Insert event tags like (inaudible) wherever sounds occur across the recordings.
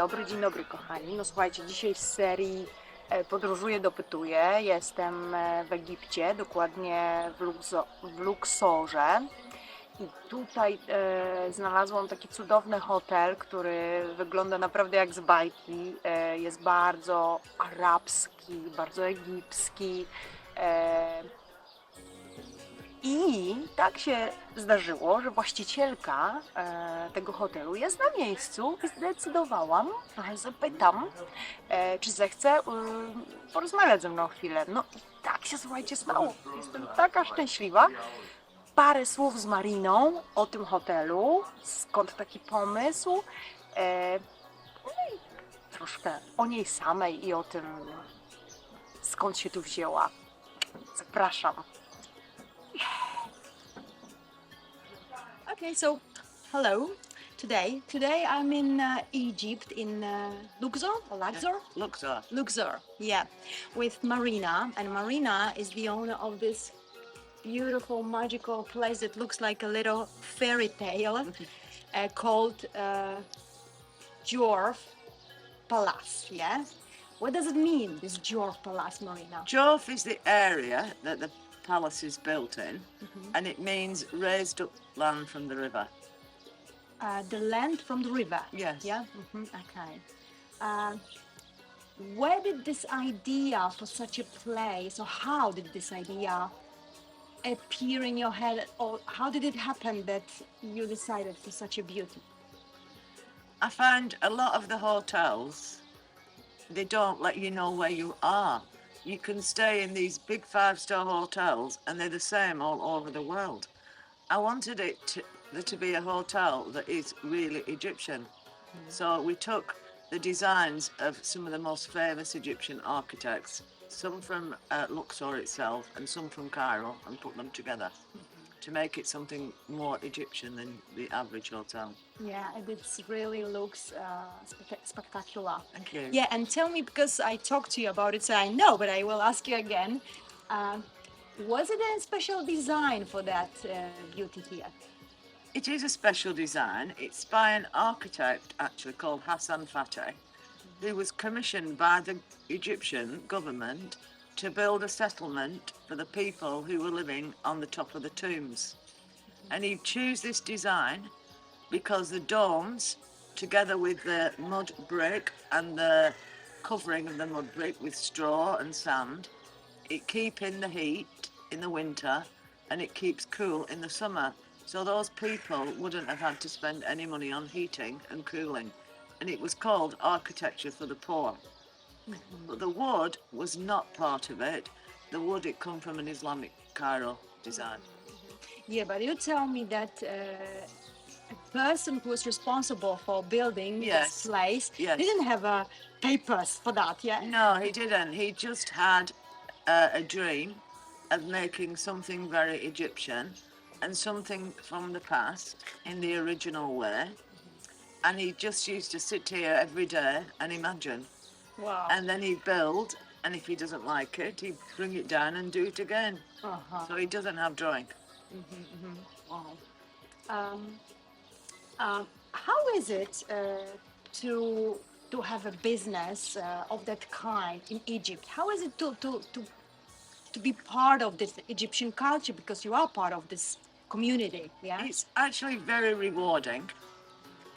dobry, dzień dobry kochani. No słuchajcie, dzisiaj w serii e, Podróżuję, dopytuję. Jestem e, w Egipcie, dokładnie w, Luxo, w Luxorze. I tutaj e, znalazłam taki cudowny hotel, który wygląda naprawdę jak z bajki. E, jest bardzo arabski, bardzo egipski. E, i tak się zdarzyło, że właścicielka e, tego hotelu jest na miejscu i zdecydowałam, zapytam, e, czy zechce e, porozmawiać ze mną chwilę. No i tak się słuchajcie stało. Jestem taka szczęśliwa. Parę słów z Mariną o tym hotelu, skąd taki pomysł. E, no i troszkę o niej samej i o tym, skąd się tu wzięła. Zapraszam. Okay, so hello. Today, today I'm in uh, Egypt in uh, Luxor or Luxor. Luxor. Luxor, yeah, with Marina, and Marina is the owner of this beautiful, magical place that looks like a little fairy tale, (laughs) uh, called uh, Jorf Palace. Yeah, what does it mean, this Jorf Palace, Marina? Jorf is the area that the palace is built in, and it means raised up land from the river. Uh, the land from the river. Yes. Yeah. hmm Okay. Uh, where did this idea for such a place, or how did this idea appear in your head, or how did it happen that you decided for such a beauty? I find a lot of the hotels, they don't let you know where you are. You can stay in these big five star hotels, and they're the same all over the world. I wanted it to, there to be a hotel that is really Egyptian. So we took the designs of some of the most famous Egyptian architects, some from uh, Luxor itself and some from Cairo, and put them together to make it something more Egyptian than the average hotel. Yeah, and it really looks uh, spec- spectacular. Thank you. Yeah, and tell me because I talked to you about it, so I know, but I will ask you again. Um, was it a special design for that uh, beauty here? It is a special design. It's by an architect actually called Hassan Fateh, who was commissioned by the Egyptian government to build a settlement for the people who were living on the top of the tombs. And he chose this design because the domes, together with the mud brick and the covering of the mud brick with straw and sand, it keep in the heat in the winter and it keeps cool in the summer. So those people wouldn't have had to spend any money on heating and cooling. And it was called architecture for the poor. But the wood was not part of it. The wood it come from an Islamic Cairo design. Yeah, but you tell me that uh, a person who was responsible for building Yes. this place Yes. didn't have a papers for that, yeah? No, he didn't. He just had uh, a dream of making something very Egyptian and something from the past in the original way. And he just used to sit here every day and imagine. Wow. And then he'd build, and if he doesn't like it, he'd bring it down and do it again. uh-huh. So he doesn't have drawing. wow. Um, um, how is it uh, to to have a business uh, of that kind in Egypt? How is it to, to, to, to be part of this Egyptian culture because you are part of this community, yeah? It's actually very rewarding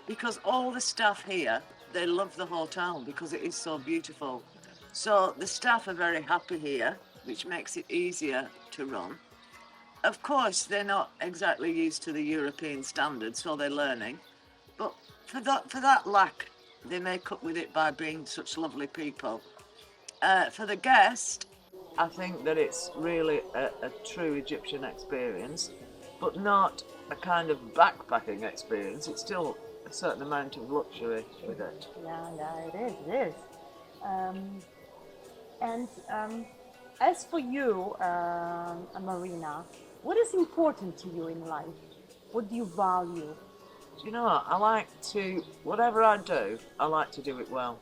because all the staff here, they love the hotel because it is so beautiful. So the staff are very happy here, which makes it easier to run. Of course, they're not exactly used to the European standards, so they're learning. But for that, for that lack, they make up with it by being such lovely people. Uh, for the guest, I think that it's really a, a true Egyptian experience, but not a kind of backpacking experience. It's still a certain amount of luxury with it. Yeah, yeah, it is, it is. Um, and um, as for you, um, Marina, what is important to you in life? What do you value? Do you know what? I like to, whatever I do, I like to do it well.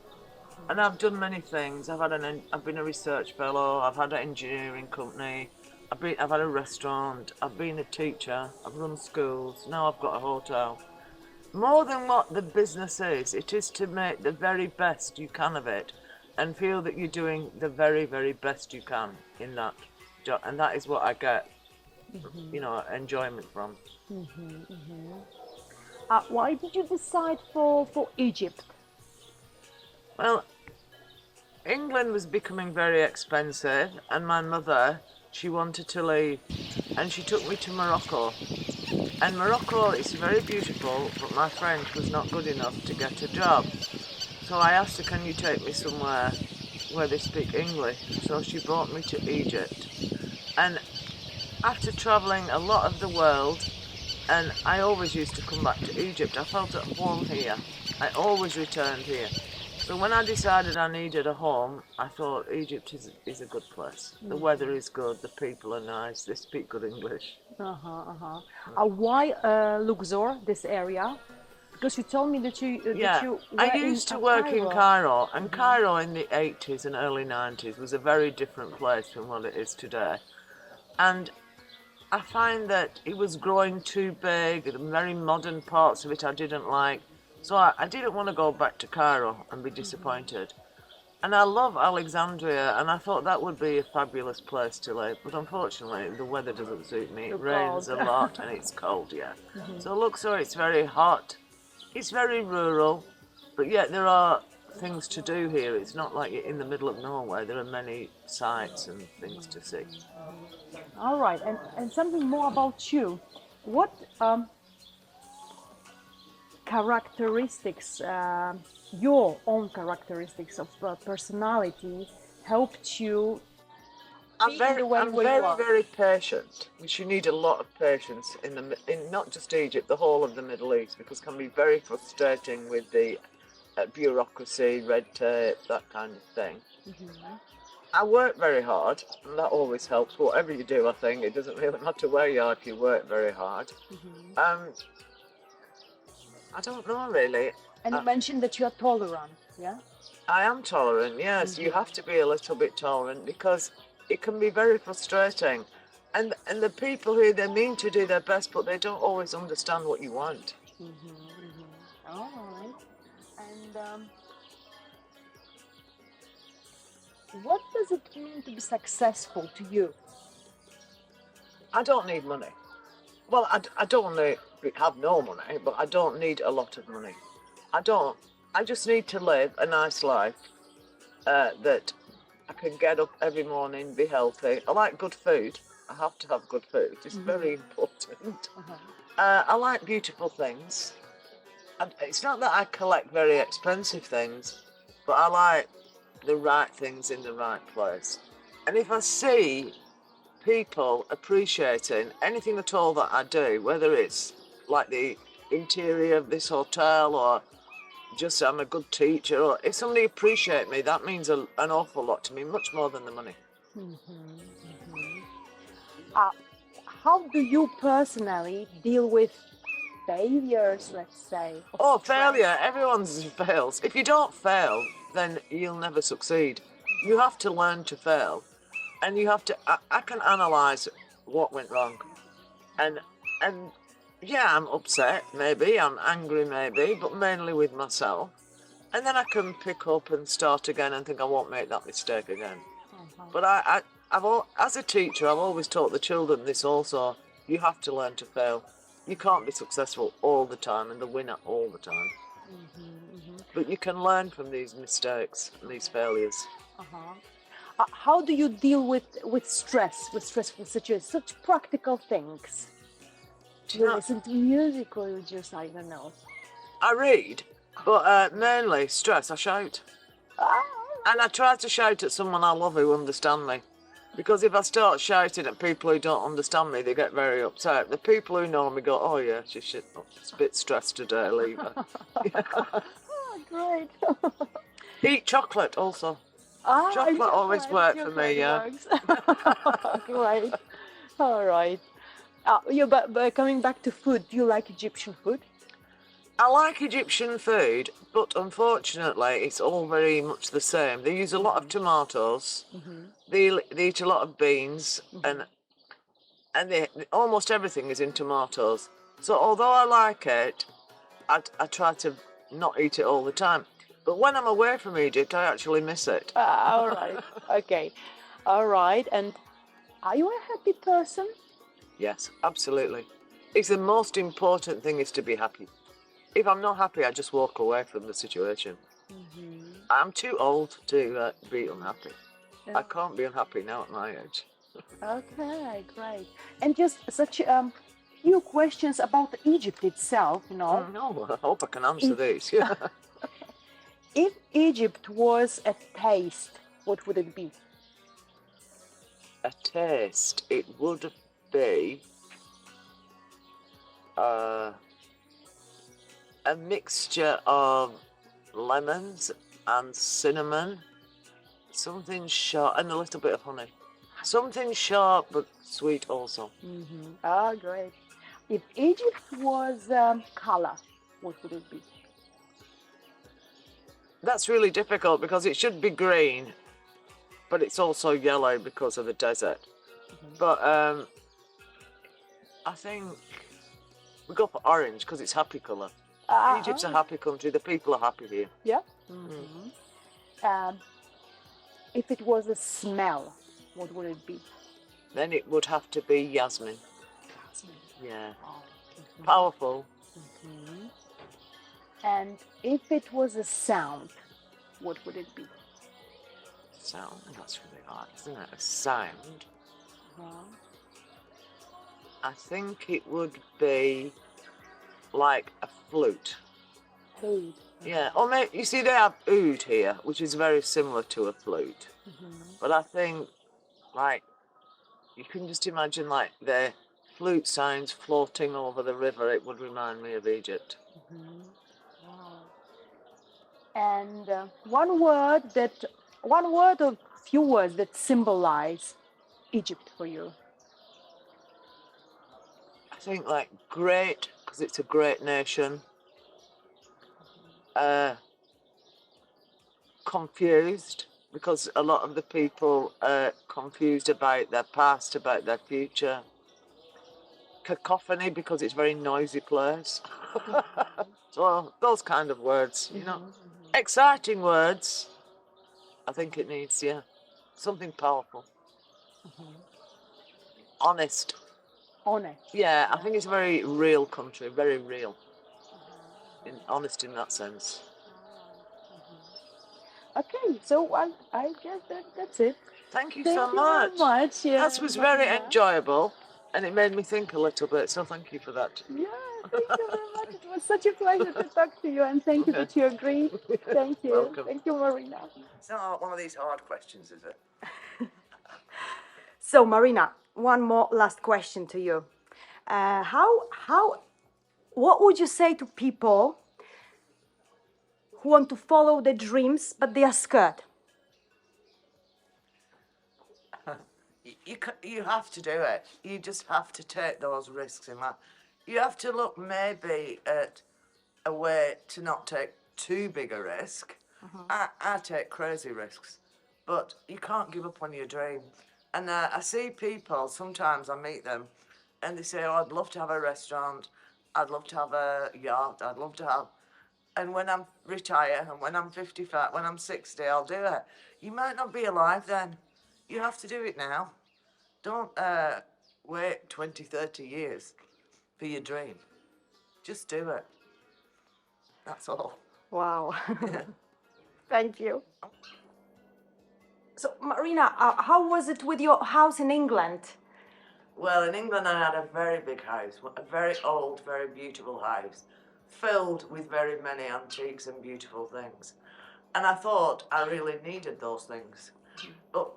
And I've done many things. I've had an, I've been a research fellow. I've had an engineering company. I've been, I've had a restaurant. I've been a teacher. I've run schools. Now I've got a hotel. More than what the business is, it is to make the very best you can of it and feel that you're doing the very, very best you can in that job. And that is what I get, you mm-hmm. know, enjoyment from. Mm-hmm, mm-hmm. Uh, why did you decide for, for Egypt? Well, England was becoming very expensive, and my mother, she wanted to leave, and she took me to Morocco. And Morocco is very beautiful, but my French was not good enough to get a job. So I asked her, Can you take me somewhere where they speak English? So she brought me to Egypt. And after travelling a lot of the world, and I always used to come back to Egypt, I felt at home here. I always returned here. So when I decided I needed a home, I thought Egypt is, is a good place. The weather is good, the people are nice, they speak good English. Uh-huh, uh-huh. Uh, why uh, Luxor, this area? Because you told me that you uh, Yeah, that you I used to uh, work in Cairo. Cairo, and Cairo in the 80s and early 90s was a very different place from what it is today. And I find that it was growing too big, the very modern parts of it I didn't like. So I, I didn't want to go back to Cairo and be disappointed. And I love Alexandria, and I thought that would be a fabulous place to live. But unfortunately, the weather doesn't suit me. It rains a lot and it's cold, yeah. So Luxor, it's very hot. It's very rural, but yet there are things to do here. It's not like you're in the middle of nowhere. There are many sights and things to see. All right, and, and something more about you. What um, characteristics, uh, your own characteristics of uh, personality, helped you? I'm very, I'm very, very patient, which you need a lot of patience in the in not just Egypt, the whole of the Middle East, because it can be very frustrating with the uh, bureaucracy, red tape, that kind of thing. I work very hard, and that always helps. Whatever you do, I think it doesn't really (laughs) matter where you are if you work very hard. Um, I don't know really. And you Uh, mentioned that you are tolerant. Yeah. I am tolerant, yes. You have to be a little bit tolerant because it can be very frustrating. And and the people who they mean to do their best, but they don't always understand what you want. All right. And um, what does it mean to be successful to you? I don't need money. Well, I, I don't need, have no money, but I don't need a lot of money. I don't. I just need to live a nice life uh, that I can get up every morning, be healthy. I like good food. I have to have good food. It's very important. Uh, I like beautiful things. And it's not that I collect very expensive things, but I like the right things in the right place. And if I see people appreciating anything at all that I do, whether it's like the interior of this hotel or just I'm a good teacher, or if somebody appreciate me, that means a, an awful lot to me, much more than the money. Mm-hmm, mm-hmm. Uh, how do you personally deal with failures, let's say? Oh, failure. Everyone fails. If you don't fail, then you'll never succeed. You have to learn to fail. And you have to, I, I can analyse what went wrong. And, and yeah, I'm upset, maybe. I'm angry, maybe, but mainly with myself. And then I can pick up and start again and think I won't make that mistake again. But I, I, I've all, as a teacher, I've always taught the children this also. You have to learn to fail. You can't be successful all the time and the winner all the time. But you can learn from these mistakes and these failures. Uh-huh. Uh, how do you deal with with stress, with stressful situations, such practical things? Do you know- listen to music or you just, I don't know? I read, but uh, mainly stress. I shout. And I try to shout at someone I love who understand me. Because if I start shouting at people who don't understand me, they get very upset. The people who know me go, oh yeah, she's shit, it's a bit stressed today, leave her. (laughs) Oh, great. (laughs) Eat chocolate also. Ah, Chocolate chocolate, always worked for me, yeah. (laughs) great. All right. Uh, yeah, but, but coming back to food, do you like Egyptian food? I like Egyptian food, but unfortunately, it's all very much the same. They use a lot of tomatoes. They, they eat a lot of beans, and and they, almost everything is in tomatoes. So although I like it, I, I try to not eat it all the time. But when I'm away from Egypt, I actually miss it. Ah, all right. (laughs) Okay. All right. And are you a happy person? Yes, absolutely. It's the most important thing is to be happy. If I'm not happy, I just walk away from the situation. I'm too old to uh, be unhappy. I can't be unhappy now at my age. (laughs) Okay, great. And just such um few questions about Egypt itself, you know. No, (laughs) I hope I can answer these. Yeah. (laughs) If Egypt was a taste, what would it be? a taste, it would be uh, a mixture of lemons and cinnamon, something sharp, and a little bit of honey. Something sharp but sweet also. Mm-hmm. Ah, great. If Egypt was um, color, what would it be? That's really difficult because it should be green, but it's also yellow because of the desert. But um, I think we go for orange because it's happy colour. Ah, Egypt's a happy country. The people are happy here. Yeah. Um, if it was a smell, what would it be? Then it would have to be Yasmin. Yeah. Powerful. And if it was a sound, what would it be? Sound. That's really hard, isn't it? A sound. I think it would be like a flute. Food. Yeah. Or maybe, you see, they have oud here, which is very similar to a flute. But I think, like, you can just imagine, like, the flute sounds floating over the river. It would remind me of Egypt. And uh, one word that, one word or few words that symbolize Egypt for you. I think like great because it's a great nation. Uh, confused because a lot of the people are confused about their past, about their future. Cacophony because it's a very noisy place. (laughs) so those kind of words, you know, exciting words. I think it needs yeah something powerful. Honest. Honest. Yeah, I think it's a very real country, very real. Uh-huh. In, honest in that sense. Uh-huh. Okay, so I, I guess that, that's it. Thank you Thank so you much. much. Yeah, That was very Marina. enjoyable and it made me think a little bit, so thank you for that. Yeah, thank you very much. It was such a pleasure to (laughs) talk to you, and thank you that you agreed. Thank you. Welcome. Thank you, Marina. It's not one of these hard questions, is it? (laughs) So, Marina, one more last question to you. Uh, how, how, what would you say to people who want to follow their dreams but they are scared? (laughs) You, you have to do it. You just have to take those risks in life. You have to look maybe at a way to not take too big a risk. I, I take crazy risks, but you can't give up on your dream. And uh, I see people, sometimes I meet them, and they say, Oh, I'd love to have a restaurant, I'd love to have a yacht, I'd love to have. And when I'm retire and when I'm 55, when I'm 60, I'll do it. You might not be alive then. You have to do it now. Don't uh, wait 20, 30 years for your dream. Just do it. That's all. Wow. (laughs) Thank you. So, Marina, uh, how was it with your house in England? Well, in England, I had a very big house, a very old, very beautiful house, filled with very many antiques and beautiful things. And I thought I really needed those things. But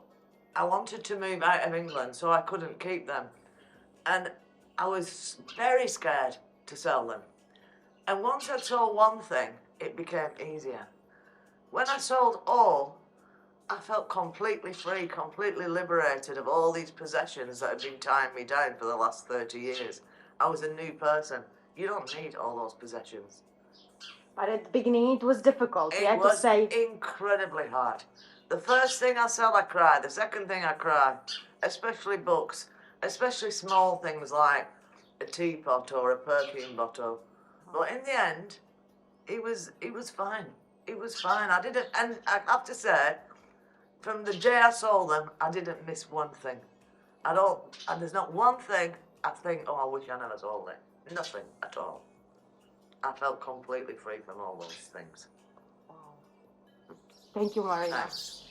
I wanted to move out of England, so I couldn't keep them. And I was very scared to sell them. And once I sold one thing, it became easier. When I sold all, I felt completely free, completely liberated of all these possessions that had been tying me down for the last 30 years. I was a new person. You don't need all those possessions. But at the beginning, it was difficult. It you had was to say, incredibly hard. The first thing I sell, I cry. The second thing I cry, especially books, especially small things like a teapot or a perfume bottle. But in the end, it was he was fine. It was fine. I didn't, and I have to say, from the day I saw them, I didn't miss one thing. I don't, and there's not one thing I think, oh, I wish I never saw it. Nothing at all. I felt completely free from all those things. Thank you, Marina. Thanks.